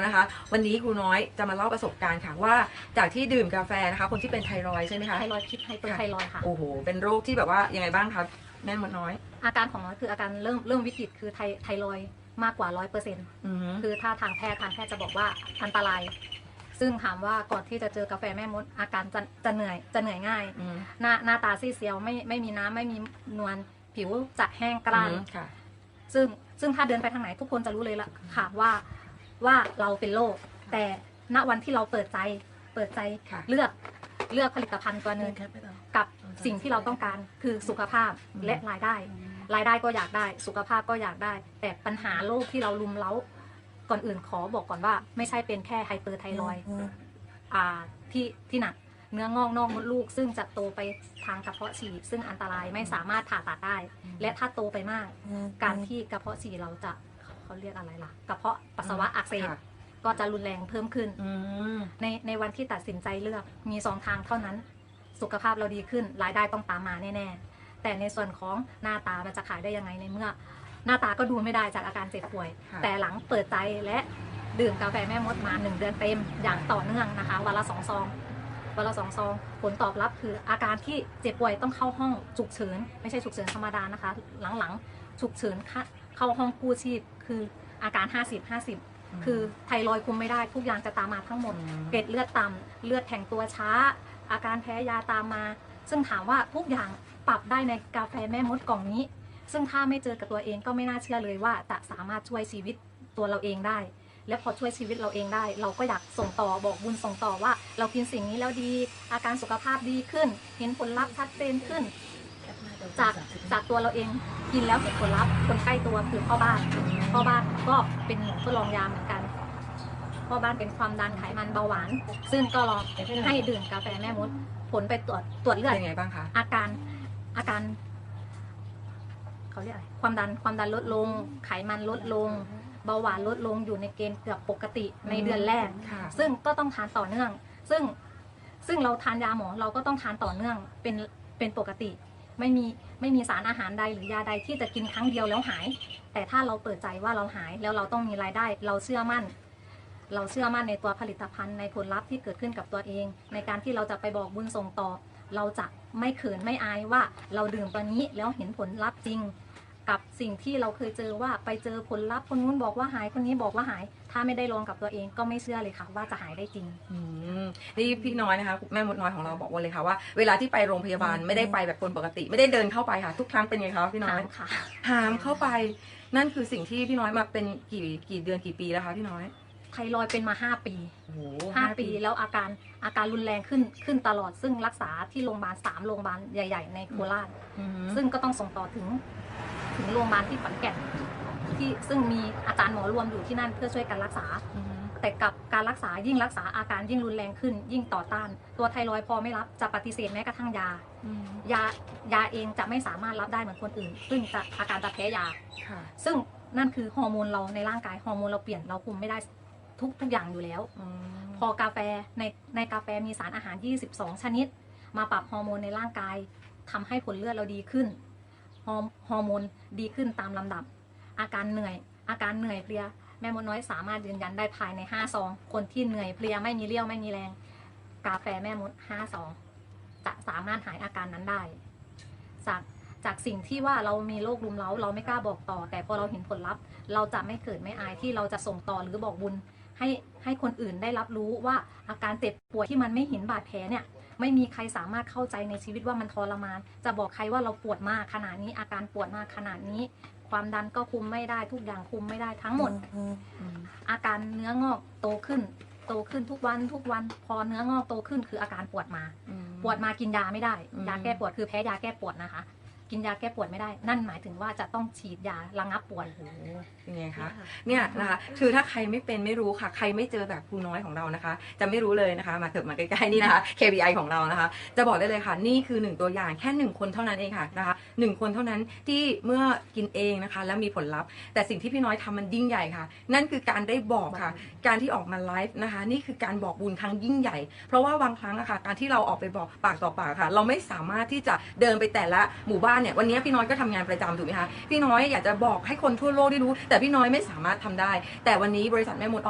นะคะวันนี้ครูน้อยจะมาเล่าประสบการณ์ค่ะว่าจากที่ดื่มกาแฟนะคะ คนที่เป็นไทรอยด์ใช่ไหมคะไทรอยด์พิษไฮเปอร์ไทรอยด์ค่ะโอ้โหเป็นโรคที่แบบว่ายังไงบ้างคะแม่มดน้อย อาการของน้อยคืออาการเริ่มเริ่มวิกฤตคือไทไทรอยด์มากกว่าร้อยเปอร์เซ็นต์อืมคือถ้าทางแพทย์ทางแพทย์จะบอกว่าอันตราย ซึ่งถามว่าก่อนที่จะเจอกาแฟแม่มดอาการจะจะเหนื่อยจะเหนื่อยง่ายอืมหน้าหน้าตาซีดเซียวไม่ไม่มีน้ำไม่มีนวลผิวจะแห้งกร้านอืมค่ะซึ่งซึ่งถ้าเดินไปทางไหนทุกคนจะรู้เลยละค่ะว่า ว่าเราเป็นโรคแต่ณวันที่เราเปิดใจเปิดใจค่ะเลือกเลือกผลิตภัณฑ์ตัวหนึ่งกับสิ่งที่เราต้องการคือสุขภาพอืมและรายได้ รายได้ก็อยากได้ สุขภาพก็อยากได้ แต่ปัญหาโรคที่เราลุมเล้าก่อนอื่นขอบอกก่อนว่า ไม่ใช่เป็นแค่ไฮเปอร์ไทรอยด์อ่าที่ที่หนักเนื้องอกนอกมดลูก ซึ่งจะโตไปทางกระเพาะฉี่ซึ่งอันตรายไม่สามารถผ่าตัดได้ และถ้าโตไปมาก การที่กระเพาะฉี่เราจะ เขาเรียกอะไรล่ะกระเพาะปัสสาวะอักเสบค่ะ ก็จะรุนแรงเพิ่มขึ้น อืม ในในวันที่ตัดสินใจเลือกมีสองทางเท่านั้น สุขภาพเราดีขึ้น รายได้ต้องตามมาแน่ๆ แต่ในส่วนของหน้าตามันจะขายได้ยังไงในเมื่อ หน้าตาก็ดูไม่ได้จากอาการเจ็บป่วย ค่ะ แต่หลังเปิดใจและดื่มกาแฟแม่มดมาหนึ่งเดือนเต็มอย่างต่อเนื่องนะคะ วันละสองซอง วันละสองซองผลตอบรับคืออาการที่เจ็บป่วยต้องเข้าห้องฉุกเฉินไม่ใช่ฉุกเฉินธรรมดานะคะ หลังๆฉุกเฉินค่ะเข้าห้องกู้ชีพคืออาการ 50 50 คือไทรอยด์คุมไม่ได้ทุกอย่างจะตามมาทั้งหมดอืมเกล็ดเลือดต่ำเลือดแข็งตัวช้า อาการแพ้ยาตามมา ซึ่งถามว่าทุกอย่างปรับได้ในกาแฟแม่มดกล่องนี้ ซึ่งถ้าไม่เจอกับตัวเองก็ไม่น่าเชื่อเลยว่าจะสามารถช่วยชีวิตตัวเราเองได้ และพอช่วยชีวิตเราเองได้ เราก็อยากส่งต่อบอกบุญส่งต่อว่า เรากินสิ่งนี้แล้วดี อาการสุขภาพดีขึ้น เห็นผลลัพธ์ชัดเจนขึ้น จากจากตัวเราเองกินแล้วเห็นผลลัพธ์คนใกล้ตัวคือพ่อบ้านพ่อบ้านก็เป็นหมอทดลองยาเหมือนกันพ่อบ้านเป็นความดันไขมันเบาหวาน ซึ่งก็ลองให้ดื่มกาแฟแม่มดผลไปตรวจตรวจเลือดเป็นไงบ้างคะอาการอาการเขาเรียกอะไรความดันความดันลดลง ไขมันลดลง เบาหวานลดลงอยู่ในเกณฑ์เกือบปกติในเดือนแรก ค่ะซึ่งก็ต้องทานต่อเนื่อง ซึ่งซึ่งเราทานยาหมอเราก็ต้องทานต่อเนื่องเป็นเป็นปกติ ไม่มีไม่มีสารอาหารใดหรือยาใดที่จะกินครั้งเดียวแล้วหาย แต่ถ้าเราเปิดใจว่าเราหายแล้วเราต้องมีรายได้ เราเชื่อมั่น เราเชื่อมั่นในตัวผลิตภัณฑ์ในผลลัพธ์ที่เกิดขึ้นกับตัวเอง ในการที่เราจะไปบอกบุญส่งต่อ เราจะไม่เขินไม่อายว่าเราดื่มตัวนี้แล้วเห็นผลลัพธ์จริง กับสิ่งที่เราเคยเจอว่าไปเจอผลลัพธ์คนนู้นบอกว่าหายคนนี้บอกว่าหาย ถ้าไม่ได้ลองกับตัวเองก็ไม่เชื่อเลยค่ะ ว่าจะหายได้จริงอืมนี่พี่น้อยนะคะแม่มดน้อยของเราบอกว่าเลยค่ะว่าเวลาที่ไปโรงพยาบาลไม่ได้ไปแบบคนปกติ ไม่ได้เดินเข้าไปค่ะ ทุกครั้งเป็นไงคะพี่น้อยถามค่ะหามเข้าไป นั่นคือสิ่งที่พี่น้อยมาเป็นกี่กี่เดือนกี่ปีแล้วคะพี่น้อย ไทรอยด์เป็นมา 5 ปี โอ้โห5ปีแล้วอาการอาการรุนแรงขึ้นขึ้นตลอด ซึ่งรักษาที่โรงพยาบาล3โรงพยาบาลใหญ่ ๆ ในโคราช อืมซึ่งก็ต้องส่งต่อถึงถึงโรงพยาบาลที่ขอนแก่นที่ซึ่งมีอาจารย์หมอรวมอยู่ที่นั่นเพื่อช่วยกันรักษา อืมแต่กับการรักษายิ่งรักษาอาการยิ่งรุนแรงขึ้น ยิ่งต่อต้าน ตัวไทรอยด์พอไม่รับจะปฏิเสธแม้กระทั่งยา อืมยายาเองจะไม่สามารถรับได้เหมือนคนอื่น ซึ่งจะอาการจะแพ้ยา ค่ะซึ่งนั่นคือฮอร์โมนเราในร่างกายฮอร์โมนเราเปลี่ยนเราคุมไม่ได้ ทุกทุกอย่างอยู่แล้วอืมพอกาแฟในในกาแฟมีสารอาหาร 22 ชนิด มาปรับฮอร์โมนในร่างกายทำให้ผลเลือดเราดีขึ้น ฮอร์ฮอร์โมนดีขึ้นตามลำดับ อาการเหนื่อย อาการเหนื่อยเพลีย แม่มดน้อยสามารถยืนยันได้ภายใน5ซอง คนที่เหนื่อยเพลียไม่มีเรี่ยวไม่มีแรง กาแฟแม่มด5ซองจะสามารถหายอาการนั้นได้ จากจากสิ่งที่ว่าเรามีโรครุมเร้าเราไม่กล้าบอกต่อ แต่พอเราเห็นผลลัพธ์ เราจะไม่เขินไม่อายที่เราจะส่งต่อหรือบอกบุญ ให้ให้คนอื่นได้รับรู้ว่าอาการเจ็บป่วยที่มันไม่เห็นบาดแผลเนี่ยไม่มีใครสามารถเข้าใจในชีวิตว่ามันทรมาน จะบอกใครว่าเราปวดมากขนาดนี้อาการปวดมากขนาดนี้ ความดันก็คุมไม่ได้ทุกอย่างคุมไม่ได้ทั้งหมดอืมอาการเนื้องอกโตขึ้น โตขึ้นทุกวันทุกวันพอเนื้องอกโตขึ้นคืออาการปวดมาอืมปวดมากินยาไม่ได้อืมยาแก้ปวดคือแพ้ยาแก้ปวดนะคะ กินยาแก้ปวดไม่ได้ นั่นหมายถึงว่าจะต้องฉีดยาระงับปวด โอ้โหเป็นไงคะเนี่ยนะคะคือถ้าใครไม่เป็นไม่รู้ค่ะ ใครไม่เจอแบบครูน้อยของเรานะคะ จะไม่รู้เลยนะคะมาเถิบมาใกล้ๆนี่นะคะ KPI ของเรานะคะ จะบอกได้เลยค่ะ นี่คือหนึ่งตัวอย่างแค่หนึ่งคนเท่านั้นเองค่ะนะคะหนึ่งคนเท่านั้นที่เมื่อกินเองนะคะ แล้วมีผลลัพธ์ แต่สิ่งที่พี่น้อยทำมันยิ่งใหญ่ค่ะ นั่นคือการได้บอกค่ะ การที่ออกมาไลฟ์นะคะ นี่คือการบอกบุญครั้งยิ่งใหญ่ เพราะว่าบางครั้งอะค่ะการที่เราออกไปบอกปากต่อปากค่ะ เราไม่สามารถที่จะเดินไปแต่ละหมู่บ้านเนี่ยวันนี้พี่น้อยก็ทำงานประจำถูกไหมคะพี่น้อยอยากจะบอกให้คนทั่วโลกได้รู้ แต่พี่น้อยไม่สามารถทำได้ แต่วันนี้บริษัทแม่มด